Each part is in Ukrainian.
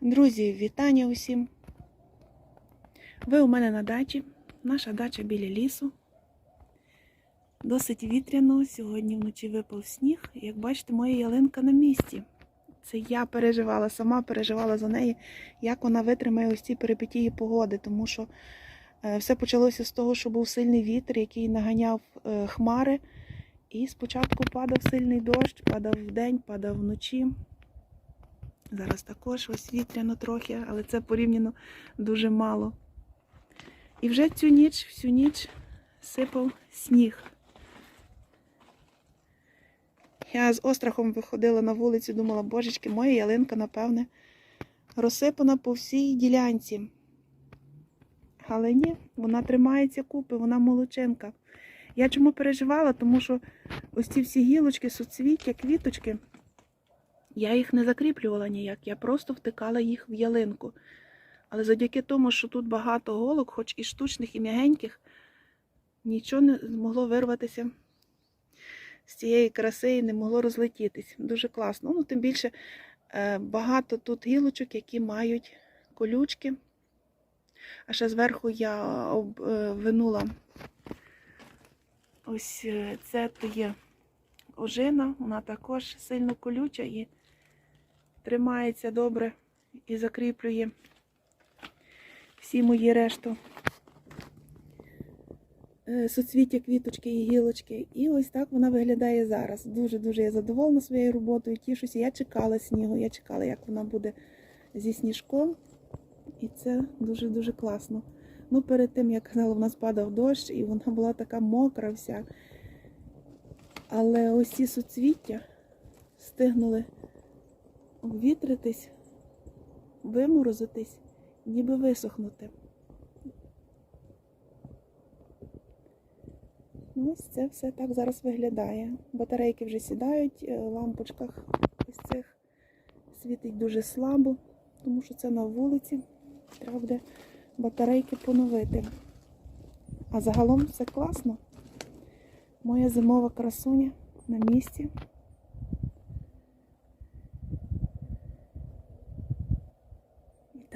Друзі, вітання усім! Ви у мене на дачі. Наша дача біля лісу. Досить вітряно. Сьогодні вночі випав сніг. Як бачите, моя ялинка на місці. Це я переживала, сама переживала за неї, як вона витримає ось ці перипетії погоди, тому що е, все почалося з того, що був сильний вітер, який наганяв е, хмари. І спочатку падав сильний дощ, падав вдень, падав вночі. Зараз також ось вітряно трохи, але це порівняно дуже мало. І вже цю ніч, всю ніч сипав сніг. Я з острахом виходила на вулицю, думала, божечки, моя ялинка, напевне, розсипана по всій ділянці. Але ні, вона тримається купи, вона молодчинка. Я чому переживала? Тому що ось ці всі гілочки, суцвіття, квіточки, я їх не закріплювала ніяк, я просто втикала їх в ялинку. Але завдяки тому, що тут багато голок, хоч і штучних, і м'ягеньких, нічого не змогло вирватися з цієї краси і не могло розлетітись. Дуже класно. Ну, тим більше е, багато тут гілочок, які мають колючки. А ще зверху я обвинула ось е, це то є ожина, вона також сильно колюча і тримається добре і закріплює всі мої решту е, соцвіття, квіточки і гілочки. І ось так вона виглядає зараз. Дуже-дуже я задоволена своєю роботою, тішуся. Я чекала снігу, я чекала, як вона буде зі сніжком. І це дуже-дуже класно. Ну, перед тим, як казала, в нас падав дощ, і вона була така мокра вся. Але ось ці суцвіття встигнули обвітритись, виморозитись, ніби висохнути. Ну, Ось це все так зараз виглядає. Батарейки вже сідають, е, в лампочках ось цих світить дуже слабо, тому що це на вулиці. Треба буде батарейки поновити. А загалом все класно. Моя зимова красуня на місці.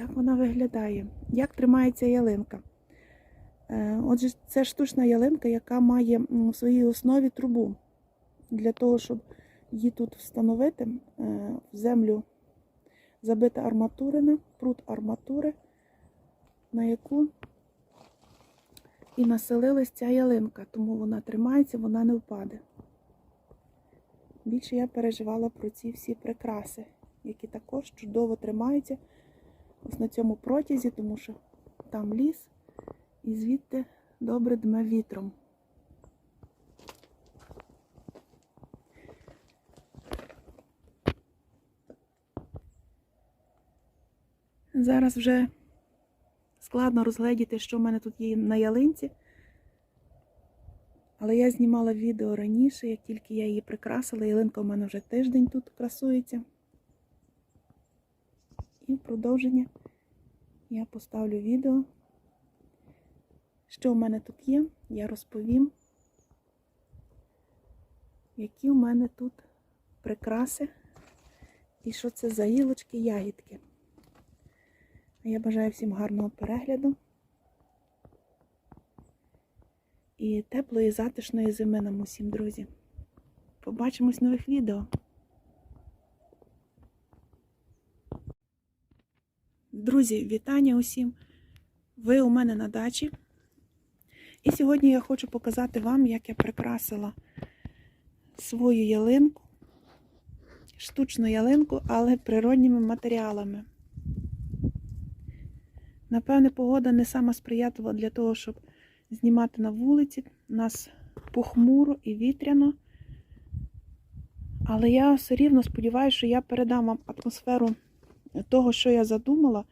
Так вона виглядає. Як тримається ялинка? Е, Отже, це штучна ялинка, яка має в своїй основі трубу. Для того, щоб її тут встановити, е, в землю забита арматурина, прут арматури, на яку і населилась ця ялинка, тому вона тримається, вона не впаде. Більше я переживала про ці всі прикраси, які також чудово тримаються ось на цьому протязі, тому що там ліс і звідти добре дме вітром. Зараз вже складно розгледіти, що в мене тут є на ялинці. Але я знімала відео раніше, як тільки я її прикрасила. Ялинка в мене вже тиждень тут красується. І в продовження я поставлю відео. Що в мене тут є, я розповім, які у мене тут прикраси і що це за гілочки, ягідки. Я бажаю всім гарного перегляду і теплої, затишної зими нам усім, друзі. Побачимось в нових відео. Друзі, вітання усім! Ви у мене на дачі. І сьогодні я хочу показати вам, як я прикрасила свою ялинку, штучну ялинку, але природніми матеріалами. Напевне, погода не сама сприятлива для того, щоб знімати на вулиці. У нас похмуро і вітряно. Але я все рівно сподіваюся, що я передам вам атмосферу того, що я задумала,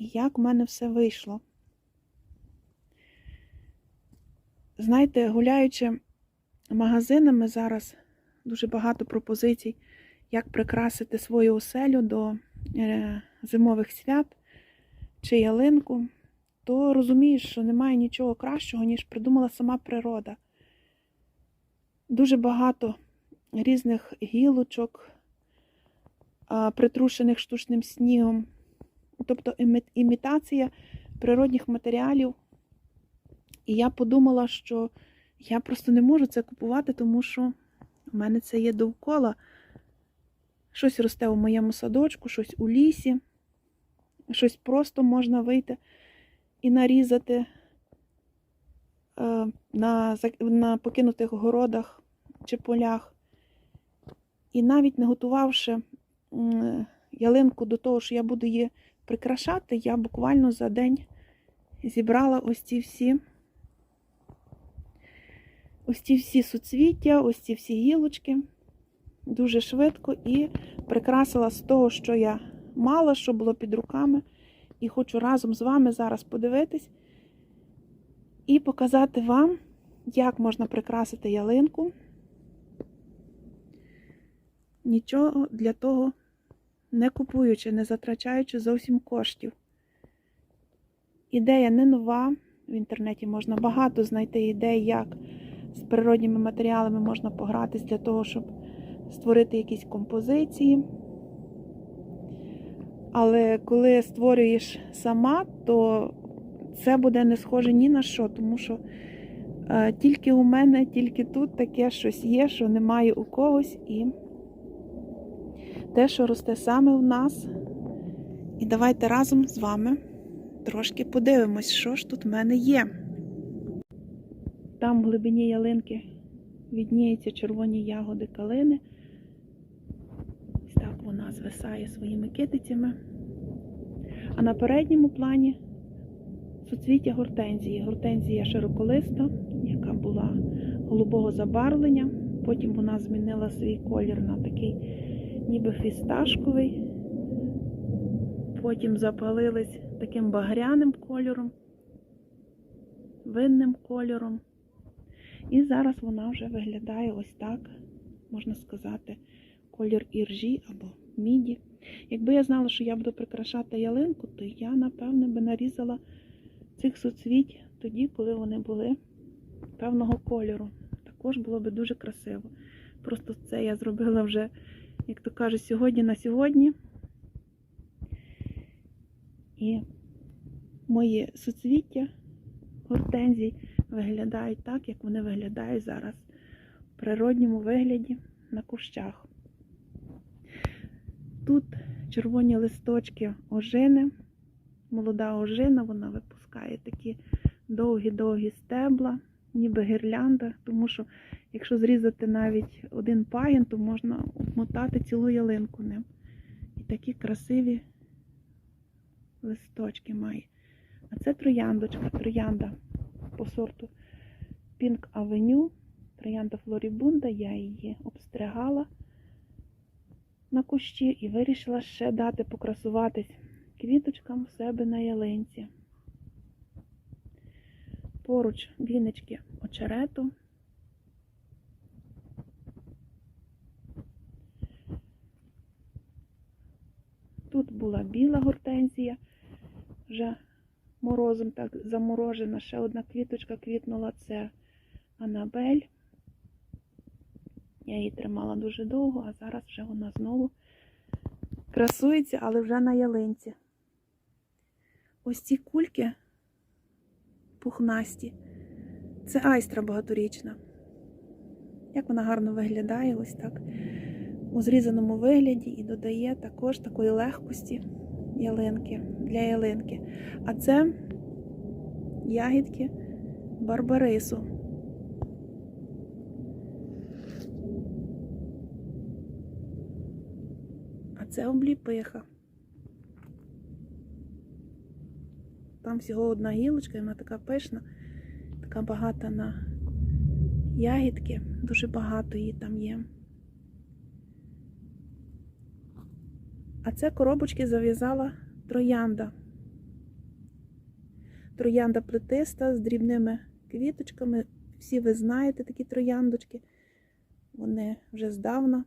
і як в мене все вийшло. Знаєте, гуляючи магазинами зараз дуже багато пропозицій, як прикрасити свою оселю до е, зимових свят чи ялинку, то розумієш, що немає нічого кращого, ніж придумала сама природа. Дуже багато різних гілочок, притрушених штучним снігом, тобто імі- імітація природних матеріалів. І я подумала, що я просто не можу це купувати, тому що в мене це є довкола. Щось росте у моєму садочку, щось у лісі, щось просто можна вийти і нарізати е, на, на покинутих городах чи полях. І навіть не готувавши ялинку до того, що я буду її прикрашати, я буквально за день зібрала ось ці всі ось ці всі суцвіття, ось ці всі гілочки дуже швидко і прикрасила з того, що я мала, що було під руками. І хочу разом з вами зараз подивитись і показати вам, як можна прикрасити ялинку. Нічого для того не купуючи, не затрачаючи зовсім коштів. Ідея не нова. В інтернеті можна багато знайти ідей, як з природніми матеріалами можна погратись для того, щоб створити якісь композиції. Але коли створюєш сама, то це буде не схоже ні на що, тому що е, тільки у мене, тільки тут таке щось є, що немає у когось, і те, що росте саме у нас. І давайте разом з вами трошки подивимось, що ж тут в мене є. Там в глибині ялинки відніються червоні ягоди калини. Ось так вона звисає своїми китицями. А на передньому плані суцвіття гортензії. Гортензія широколиста, яка була голубого забарвлення. Потім вона змінила свій колір на такий ніби фісташковий. Потім запалились таким багряним кольором, винним кольором. І зараз вона вже виглядає ось так, можна сказати, колір іржі або міді. Якби я знала, що я буду прикрашати ялинку, то я, напевне, би нарізала цих суцвіть тоді, коли вони були певного кольору. Також було би дуже красиво. Просто це я зробила вже, як то кажуть, сьогодні на сьогодні. І мої суцвіття гортензій виглядають так, як вони виглядають зараз в природньому вигляді на кущах. Тут червоні листочки ожини, молода ожина, вона випускає такі довгі-довгі стебла, ніби гірлянда, тому що якщо зрізати навіть один паїн, то можна обмотати цілу ялинку ним. І такі красиві листочки має. А це трояндочка, троянда по сорту Pink Avenue, троянда Флорібунда, я її обстригала на кущі і вирішила ще дати покрасуватись квіточкам в себе на ялинці. Поруч віночки очерету. Тут була біла гортензія, вже морозом так заморожена. Ще одна квіточка квітнула, це Анабель. Я її тримала дуже довго, а зараз вже вона знову красується, але вже на ялинці. Ось ці кульки пухнасті. Це айстра багаторічна. Як вона гарно виглядає, ось так у зрізаному вигляді і додає також такої легкості ялинки для ялинки. А це ягідки барбарису. А це обліпиха. Там всього одна гілочка, і вона така пишна, така багата на ягідки. Дуже багато її там є. А це коробочки зав'язала троянда. Троянда плетиста з дрібними квіточками. Всі ви знаєте такі трояндочки. Вони вже здавна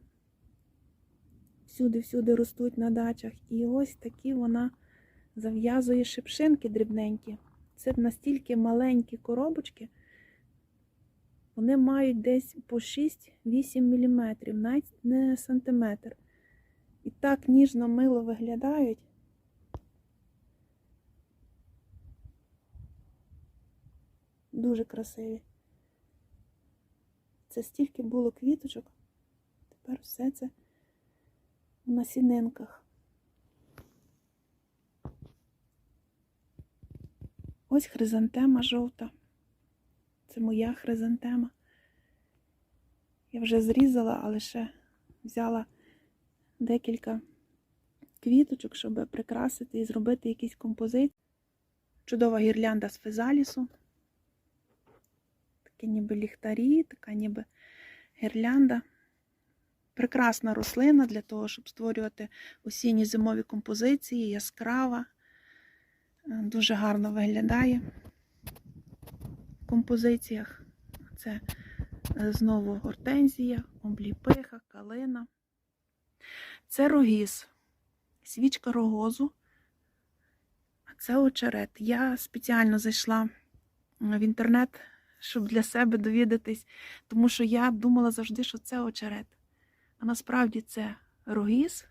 всюди-всюди ростуть на дачах. І ось такі вона зав'язує шипшинки дрібненькі. Це настільки маленькі коробочки. Вони мають десь по 6-8 мм, навіть не сантиметр. І так ніжно мило виглядають. Дуже красиві. Це стільки було квіточок, тепер все це в насінинках. Ось хризантема жовта. Це моя хризантема. Я вже зрізала, але ще взяла декілька квіточок, щоб прикрасити і зробити якісь композиції. Чудова гірлянда з фезалісу. Такі ніби ліхтарі, така ніби гірлянда. Прекрасна рослина для того, щоб створювати осінні зимові композиції, яскрава. Е, Дуже гарно виглядає в композиціях. Це е, знову гортензія, обліпиха, калина. Це рогіз, свічка рогозу, а це очерет. Я спеціально зайшла в інтернет, щоб для себе довідатись, тому що я думала завжди, що це очерет. А насправді це рогіз,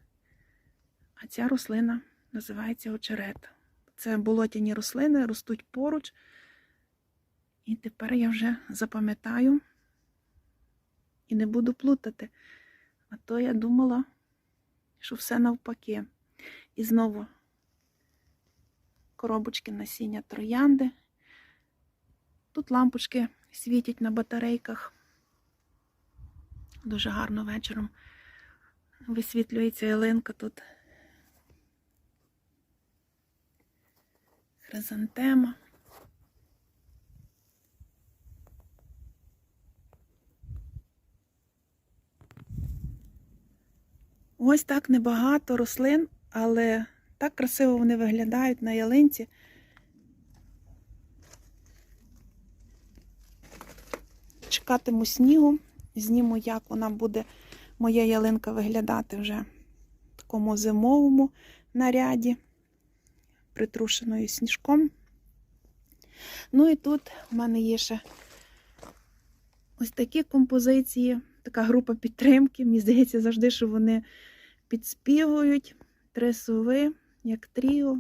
а ця рослина називається очерет. Це болотяні рослини, ростуть поруч. І тепер я вже запам'ятаю і не буду плутати. А то я думала, що все навпаки. І знову коробочки насіння троянди. Тут лампочки світять на батарейках. Дуже гарно вечором висвітлюється ялинка тут. Хризантема. Ось так небагато рослин, але так красиво вони виглядають на ялинці. Чекатиму снігу, зніму, як вона буде, моя ялинка виглядати вже в такому зимовому наряді, притрушеною сніжком. Ну і тут в мене є ще ось такі композиції, така група підтримки. Мені здається, завжди, що вони підспівують три сови, як тріо.